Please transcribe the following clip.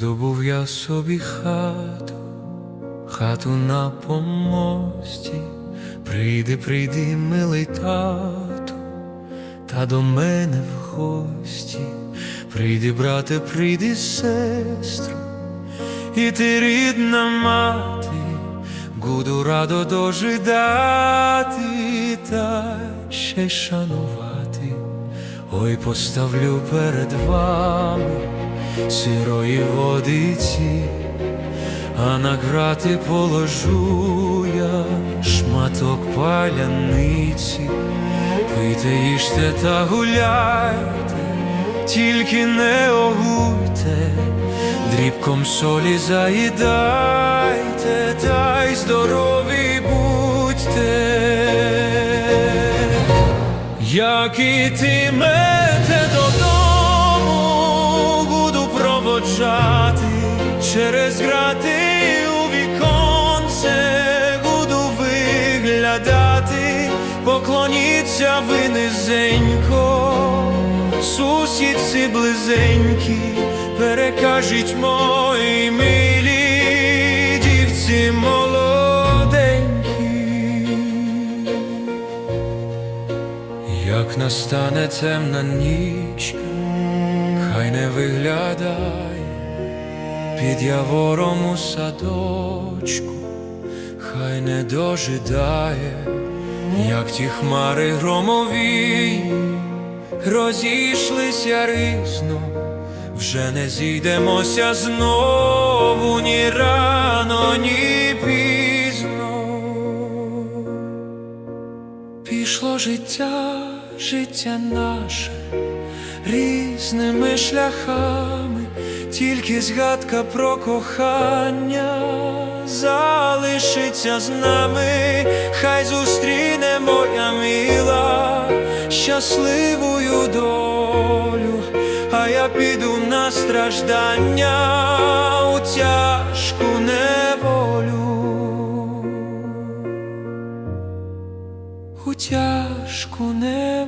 Здобув я собі хату, хату на помості, прийди, прийди, милий тату, та до мене в гості, прийди, брате, прийди, сестро, і ти рідна мати, буду радо дожидати та ще й шанувати. Ой, поставлю перед вами сирої водиці, а на грати положу я шматок паляниці, пийте, та гуляйте, тільки не огуйте, дрібком солі заїдайте, та й здорові будьте. Як і ти ітимете додому, проводжати через грати у віконце, буду виглядати, поклоніться ви низенько, сусідці близенькі, перекажіть мої милі дівці молоденькі. Як настане темна нічка, хай не виглядає під явором у садочку, хай не дожидає, як ті хмари громові, розійшлися різно, вже не зійдемося знову ні рано, ні пізно. Пішло життя, життя наше різними шляхами, тільки згадка про кохання залишиться з нами, хай зустріне моя мила щасливою долю, а я піду на страждання у тяжку неволю. У тяжку не